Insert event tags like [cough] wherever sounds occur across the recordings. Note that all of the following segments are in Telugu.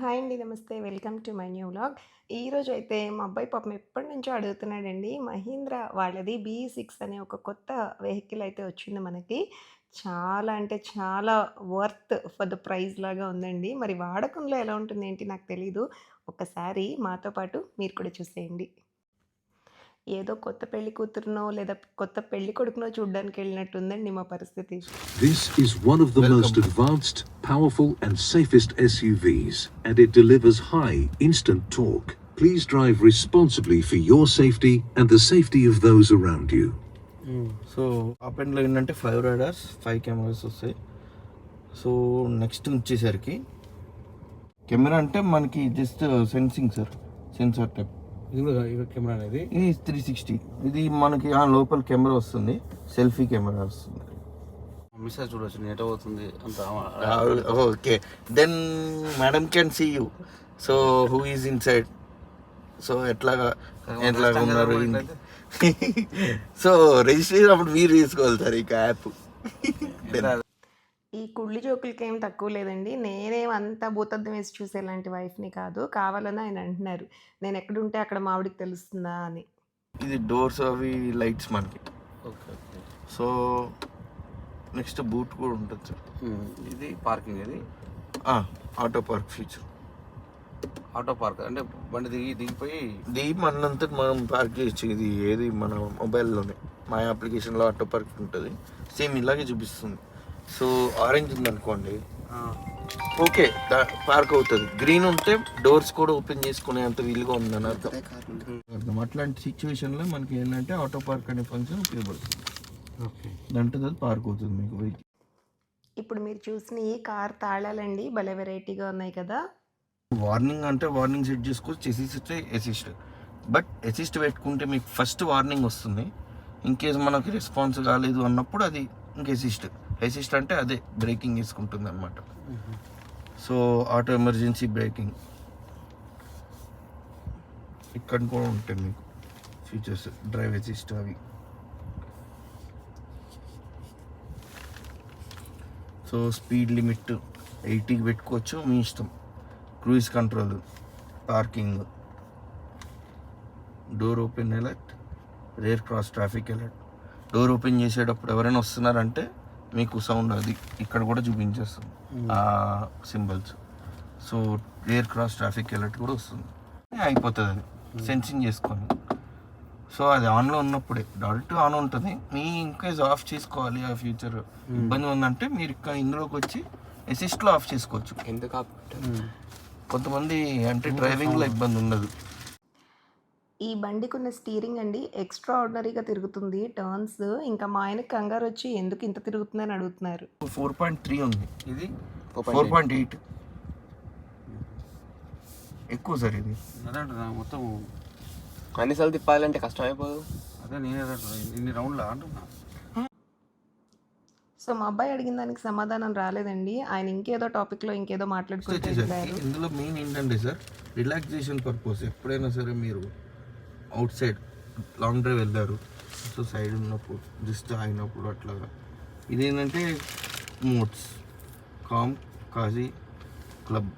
హాయ్ అండి. నమస్తే. Welcome to my new vlog. ఈరోజు అయితే మా అబ్బాయి పాపం ఎప్పటి నుంచో అడుగుతున్నాడండి. మహీంద్రా వాళ్ళది బీ6 అనే ఒక కొత్త వెహికల్ అయితే వచ్చింది మనకి. చాలా అంటే చాలా వర్త్ ఫర్ ద ప్రైజ్ లాగా ఉందండి. మరి వాడకంలో ఎలా ఉంటుంది ఏంటి నాకు తెలీదు. ఒకసారి మాతో పాటు మీరు కూడా చూసేయండి. ఏదో కొత్త పెళ్ళి కూతురునో లేదా కొత్త పెళ్ళి కొడుకునో చూడ్డానికి వెళ్ళినట్టుందండి మా పరిస్థితి. This is one of the most advanced, powerful, and safest SUVs, and it delivers high, instant torque. Please drive responsibly for your safety and the safety of those around you. So up అండ్లో ఏంటంటే ఫైవ్ రైడర్స్ ఫైవ్ కెమెరాస్ వస్తాయి సో నెక్స్ట్ వచ్చేసరికి కెమెరా అంటే మనకి just sensing sir sensor type ఇది కూడా ఇక కెమెరా అనేది. ఇది త్రీ సిక్స్టీ. ఇది మనకి ఆ లోపల కెమెరా వస్తుంది. సెల్ఫీ కెమెరా వస్తుంది. మిస్సెస్ చూడొచ్చు నెట్ అవుతుంది అంత okay. Then madam can see you so who is inside so ఎట్లాగా ఎట్లాగా ఉన్నారు సో రిజిస్ట్రేషన్ [laughs] అప్పుడు మీరు తీసుకోవాలి సార్ ఇక యాప్ [laughs] ఈ కుళ్ళి జోకులకేం తక్కువ లేదండి. నేనేం అంత భూతద్దం వేసి చూసేలాంటి వైఫ్‌ని కాదు. కావాలని ఆయన అంటున్నారు. నేను ఎక్కడుంటే అక్కడ మా ఆవిడకి తెలుస్తుందా అని. ఇది డోర్స్ అవి లైట్స్ మనకి. Okay okay. So next boot కూడా ఉంటుంది సార్. ఇది పార్కింగ్ ఇది? Auto park feature auto park అంటే బండి దిగి దిగిపోయి? ఇది మనంతా మనం పార్క్ చేయొచ్చు. ఇది ఏది? మన మొబైల్లోనే. మా అప్లికేషన్లో ఆటో పార్క్ ఉంటుంది. సేమ్ ఇలాగే చూపిస్తుంది. సో ఆరెంజ్ ఉందనుకోండి. ఆ, ఓకే పార్క్ అవుతుంది. గ్రీన్ ఉంటే డోర్స్ కూడా ఓపెన్ చేసుకునే అంత వీలుగా ఉందని అర్థం. అర్థం. అట్లాంటి సిచ్యువేషన్లో మనకి ఏంటంటే ఆటో పార్క్ అనే ఫంక్షన్ ఉపయోగపడుతుంది. ఓకే దాంట్లో అది పార్క్ అవుతుంది మీకు వెహికల్. ఇప్పుడు మీరు చూసిన ఈ కార్ తాళాలండి భలే వెరైటీగా ఉన్నాయి కదా! వార్నింగ్ అంటే వార్నింగ్ సెట్ చేసుకోవచ్చు అసిస్ట్ అసిస్ట్ బట్ అసిస్ట్ పెట్టుకుంటే మీకు ఫస్ట్ వార్నింగ్ వస్తుంది. ఇన్ కేస్ మనకి రెస్పాన్స్ కాలేదు అన్నప్పుడు అది ఇంక అసిస్ట్ అసిస్ట్ అంటే అదే బ్రేకింగ్ తీసుకుంటుంది అనమాట సో ఆటో ఎమర్జెన్సీ బ్రేకింగ్. ఇక్కడ కూడా ఉంటాయి మీకు ఫీచర్స్ డ్రైవ్ అసిస్ట్ అవి. సో స్పీడ్ లిమిట్ ఎయిటీకి పెట్టుకోవచ్చు మీ ఇష్టం. Cruise control parking door open alert rear cross traffic alert. Door open చేసేటప్పుడు ఎవరైనా వస్తున్నారంటే మీకు సౌండ్ అది ఇక్కడ కూడా చూపించేస్తుంది. ఆ symbols so rear cross traffic alert కూడా వస్తుంది. అయిపోతుంది అది. సెన్సింగ్ చేసుకొని సో అది ఆన్లో ఉన్నప్పుడే. డైరెక్ట్ ఆన్ ఉంటుంది. మీ ఇంకేజ్ ఆఫ్ చేసుకోవాలి ఆ ఫ్యూచర్ ఇబ్బంది ఉందంటే మీరు ఇక్కడ ఇందులోకి వచ్చి అసిస్ట్లో ఆఫ్ చేసుకోవచ్చు. ఎందుకు కొంతమంది అంటే డ్రైవింగ్లో ఇబ్బంది ఉండదు. ఈ బండికున్న స్టీరింగ్ అండి ఎక్స్ట్రా ఆర్డినరీగా తిరుగుతుంది టర్న్స్. ఇంకా మా ఆయనకి కంగారు వచ్చి ఎందుకు ఇంత తిరుగుతుందని అడుగుతున్నారు. ఫోర్ పాయింట్ త్రీ ఉంది ఇది ఫోర్ పాయింట్ ఎయిట్ ఎక్కువ సార్ ఇది అదే మొత్తం అన్నిసార్లు తిప్పాలంటే కష్టం అయిపోదు అదే నేనే. ఇన్ని రౌండ్లా అంటున్నా సో మా అబ్బాయి అడిగిన దానికి సమాధానం రాలేదండి. ఆయన ఇంకేదో టాపిక్‌లో ఇంకేదో మాట్లాడుకుంటూ వచ్చేసరికి వెళ్ళారు. ఇందులో మెయిన్ ఏంటంటే సార్ రిలాక్సేషన్ పర్పస్ ఎప్పుడైనా సరే మీరు అవుట్ సైడ్ లాంగ్ డ్రైవ్ వెళ్ళారు సో సైడ్ ఉన్నప్పుడు జస్ట్ అయినప్పుడు అట్లాగా ఇదేంటంటే మోడ్స్ కామ్ కాజీ క్లబ్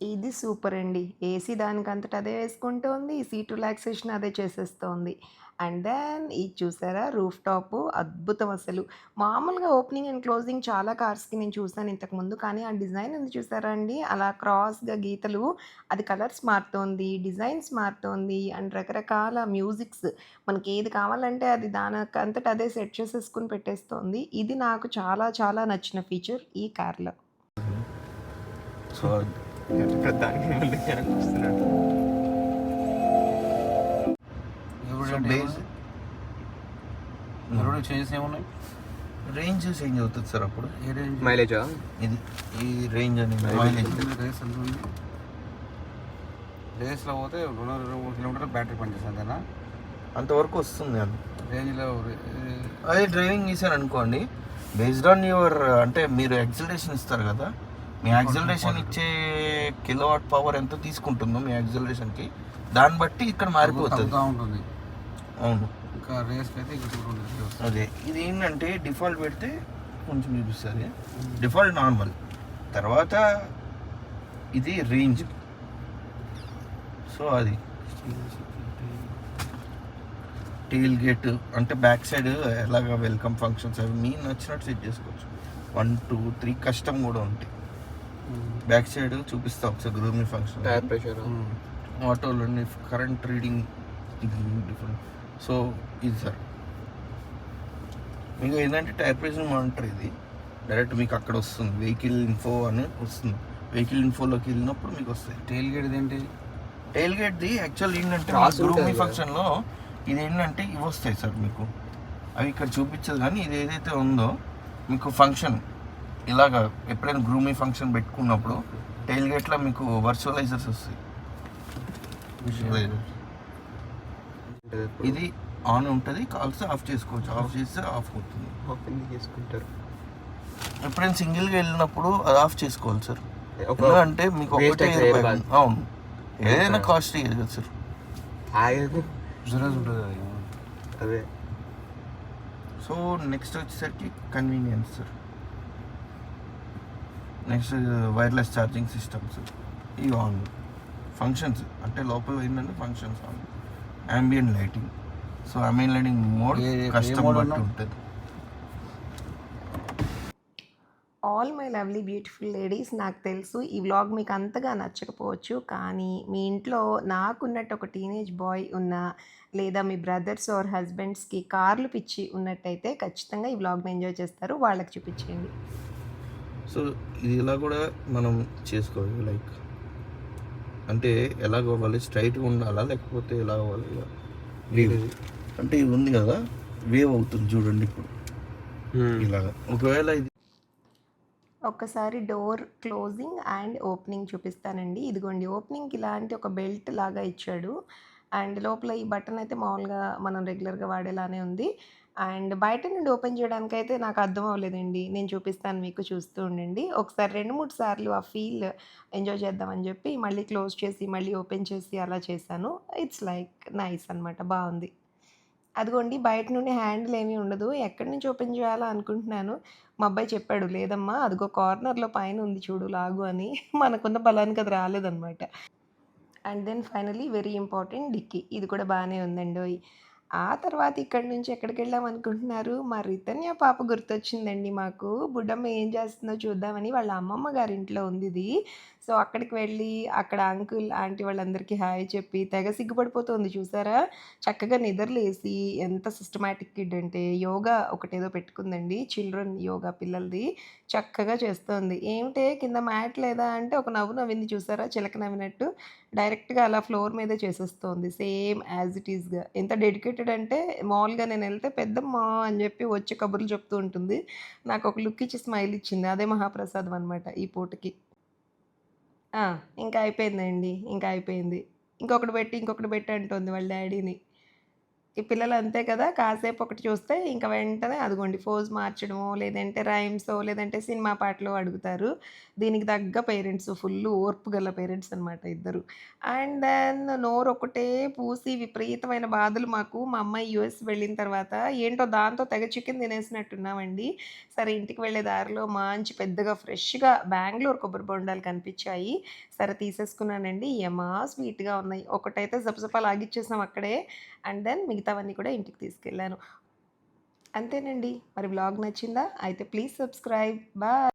ఇది సూపర్ అండి. ఏసీ దానికంతట అదే వేసుకుంటోంది. సీట్ రిలాక్సేషన్ అదే చేసేస్తోంది. అండ్ దెన్ ఇది చూసారా రూఫ్ టాప్ అద్భుతం అసలు. మామూలుగా ఓపెనింగ్ అండ్ క్లోజింగ్ చాలా కార్స్‌కి నేను చూసాను ఇంతకుముందు. కానీ ఆ డిజైన్ ఉంది చూసారా అండి అలా క్రాస్‌గా గీతలు అది కలర్స్ మారుతోంది. డిజైన్స్ మారుతోంది. అండ్ రకరకాల మ్యూజిక్స్ మనకి ఏది కావాలంటే అది దానికంతట అదే సెట్ చేసేసుకొని పెట్టేస్తోంది. ఇది నాకు చాలా చాలా నచ్చిన ఫీచర్ ఈ కార్‌లో. సో ఎవరు బేస్ ఎవరు చేంజెస్ ఏమున్నాయి? రేంజ్ చేంజ్ అవుతుంది సార్ అప్పుడు. ఏ రేంజ్ మైలేజా ఇది ఈ రేంజ్ అని మైలేజ్ రేస్ ఎంత ఉంది? రేస్లో పోతే రెండు వందల ఇరవై మూడు కిలోమీటర్లు బ్యాటరీ పనిచేస్తుంది అంతేనా? అంతవరకు వస్తుంది అది రేంజ్లో అదే డ్రైవింగ్ చేశారు అనుకోండి. బేస్డ్ ఆన్ యువర్ అంటే మీరు యాక్సిలరేషన్ ఇస్తారు కదా మీ యాక్సిలరేషన్ ఇచ్చే కిలో వాట్ పవర్ ఎంత తీసుకుంటుందో మీ యాక్సిలరేషన్కి దాన్ని బట్టి ఇక్కడ మారిపోతుంది. ఉంటుంది అవును. ఇంకా రేస్కి అయితే ఇంకా టూ ట్వంటీ అదే. ఇది ఏంటంటే డిఫాల్ట్ పెడితే కొంచెం చూపిస్తుంది డిఫాల్ట్ నార్మల్. తర్వాత ఇది రేంజ్. సో అది. టెయిల్ గేట్ అంటే బ్యాక్ సైడ్ ఎలాగ వెల్కమ్ ఫంక్షన్స్ అవి మీ నచ్చినట్టు సెట్ చేసుకోవచ్చు. వన్ టూ త్రీ కష్టం కూడా ఉంటాయి. బ్యాక్ సైడ్ చూపిస్తా ఒకసారి గ్రూమింగ్ ఫంక్షన్. టైర్ ప్రెషర్ ఆటోలో కరెంట్ రీడింగ్. ఇది డిఫరెంట్. సో ఇది సార్. మీకు ఏంటంటే టైర్ ప్రెషర్ మానిటర్ ఇది. డైరెక్ట్ మీకు అక్కడ వస్తుంది. వెహికల్ ఇన్ఫో అని వస్తుంది. వెహికల్ ఇన్ఫోలోకి వెళ్ళినప్పుడు మీకు వస్తాయి. టైల్ గేట్ ఏంటి టైల్ గేట్ది యాక్చువల్ ఏంటంటే గ్రూమింగ్. ఫంక్షన్లో ఇది ఏంటంటే ఇవి వస్తాయి సార్ మీకు. అవి ఇక్కడ చూపించదు కానీ ఇది ఏదైతే ఉందో మీకు ఫంక్షన్ ఇలాగా ఎప్పుడైనా గ్రూమింగ్ ఫంక్షన్ పెట్టుకున్నప్పుడు టైల్ గేట్లో మీకు వర్చువలైజర్స్ వస్తాయి. ఇది ఆన్ ఉంటుంది కాల్స్ ఆఫ్ చేసుకోవచ్చు. ఆఫ్ చేస్తే ఆఫ్ అవుతుంది. ఓపెన్ చేసుకుంటారు? ఎప్పుడైనా సింగిల్గా వెళ్ళినప్పుడు అది ఆఫ్ చేసుకోవాలి సార్. ఎందుకంటే మీకు ఒకటే. అవును. ఏదైనా కాస్ట్లీ కదా సార్. అది అదే. సో నెక్స్ట్ వచ్చేసరికి convenience sir. Next wireless charging systems ఇవి ఆన్ ఫంక్షన్స్ అంటే లోపల ఏంటంటే functions on ambient lighting so ambient lighting mode mode బట్టి? ఉంటుంది. All my lovely beautiful ladies నాకు తెలుసు ఈ వ్లాగ్ మీకు అంతగా నచ్చకపోవచ్చు కానీ మీ ఇంట్లో నాకున్నట్టు ఒక టీనేజ్ బాయ్ ఉన్న లేదా మీ బ్రదర్స్ ఆర్ హస్బెండ్స్కి కార్లు పిచ్చి ఉన్నట్టయితే ఖచ్చితంగా ఈ వ్లాగ్ని ఎంజాయ్ చేస్తారు వాళ్ళకి చూపించేయండి. సో ఇది ఇలా కూడా మనం చేసుకోవాలి లైక్ అంటే ఎలా కావాలి స్ట్రైట్గా ఉండాలా? లేకపోతే ఎలా వేవ్ అంటే ఇది ఉంది కదా వేవ్ అవుతుంది చూడండి ఇప్పుడు. ఇలాగా. ఒకవేళ ఇది ఒక్కసారి డోర్ క్లోజింగ్ అండ్ ఓపెనింగ్ చూపిస్తానండి. ఇదిగోండి ఓపెనింగ్కి ఇలాంటి ఒక బెల్ట్ లాగా ఇచ్చాడు. అండ్ లోపల ఈ బటన్ అయితే మామూలుగా మనం రెగ్యులర్గా వాడేలానే ఉంది. అండ్ బయట నుండి ఓపెన్ చేయడానికి అయితే నాకు అర్థం అవ్వలేదండి. నేను చూపిస్తాను మీకు చూస్తూ ఉండండి. ఒకసారి రెండు మూడు సార్లు ఆ ఫీల్ ఎంజాయ్ చేద్దామని చెప్పి మళ్ళీ క్లోజ్ చేసి మళ్ళీ ఓపెన్ చేసి అలా చేశాను. ఇట్స్ లైక్ నైస్ అనమాట బాగుంది. అదిగోండి బయట నుండి హ్యాండిల్ ఏమీ ఉండదు. ఎక్కడి నుంచి ఓపెన్ చేయాలా అనుకుంటున్నాను. మా అబ్బాయి చెప్పాడు లేదమ్మా అదిగో కార్నర్లో పైన ఉంది చూడు లాగు అని. మనకున్న బలానికి అది రాలేదన్నమాట. And then finally very important dicky. ఇది కూడా బాగానే ఉందండి ఆ తర్వాత ఇక్కడి నుంచి ఎక్కడికి వెళ్ళాం అనుకుంటున్నారు? మా రితన్య పాప గుర్తొచ్చిందండి మాకు. బుడ్డమ్మ ఏం చేస్తుందో చూద్దామని వాళ్ళ అమ్మమ్మ గారి ఇంట్లో ఉంది ఇది. సో అక్కడికి వెళ్ళి అక్కడ అంకుల్ ఆంటీ వాళ్ళందరికీ హాయ్ చెప్పి తెగ సిగ్గుపడిపోతుంది చూసారా? చక్కగా నిద్రలేసి ఎంత సిస్టమాటిక్ కిడ్ అంటే యోగా ఒకటేదో పెట్టుకుందండి. చిల్డ్రన్ యోగా పిల్లలది చక్కగా చేస్తోంది. ఏమిటే? కింద మ్యాట్ లేదా అంటే ఒక నవ్వు నవ్వింది చూసారా? చిలక నవ్వినట్టు డైరెక్ట్గా అలా ఫ్లోర్ మీదే చేసేస్తోంది. సేమ్ యాజ్ ఇట్ ఈస్గా ఎంత డెడికేటెడ్ అంటే మామూలుగా నేను వెళ్తే పెద్దమ్మ అని చెప్పి వచ్చి కబుర్లు చెప్తూ ఉంటుంది. నాకు ఒక లుక్ ఇచ్చి స్మైల్ ఇచ్చింది. అదే మహాప్రసాదం అనమాట ఈ పూటకి. ఇంకా అయిపోయిందండి ఇంకా అయిపోయింది. ఇంకొకటి పెట్టి ఇంకొకటి పెట్టి అంటుంది వాళ్ళ డాడీని. ఈ పిల్లలు అంతే కదా కాసేపు ఒకటి చూస్తే ఇంకా వెంటనే అదిగోండి ఫోజ్ మార్చడమో లేదంటే రైమ్సో లేదంటే సినిమా పాటలు అడుగుతారు. దీనికి తగ్గ పేరెంట్స్ ఫుల్ ఓర్పు గల పేరెంట్స్ అనమాట ఇద్దరు. అండ్ దెన్ నోరు ఒకటే పూసి విపరీతమైన బాధలు మాకు. మా అమ్మాయి యూఎస్ వెళ్ళిన తర్వాత ఏంటో దాంతో తెగ చికెన్ తినేసినట్టున్నామండి సరే ఇంటికి వెళ్ళే దారిలో మంచి పెద్దగా ఫ్రెష్గా బెంగళూరు కొబ్బరి బొండాలు కనిపించాయి. సరే తీసేసుకున్నానండి. ఏమా స్వీట్గా ఉన్నాయి. ఒకటైతే జపజపా లాగిచ్చేసాం అక్కడే. అండ్ దెన్ మిగతావన్నీ కూడా ఇంటికి తీసుకెళ్ళాను. అంతేనండి. మరి బ్లాగ్ నచ్చిందా? అయితే ప్లీజ్ సబ్స్క్రైబ్. బాయ్.